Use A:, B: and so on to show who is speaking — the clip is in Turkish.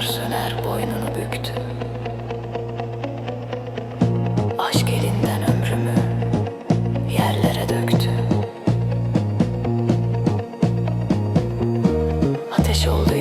A: Yanar söner boynunu büktü. Aşk elinden ömrümü yerlere döktü. Ateş oldu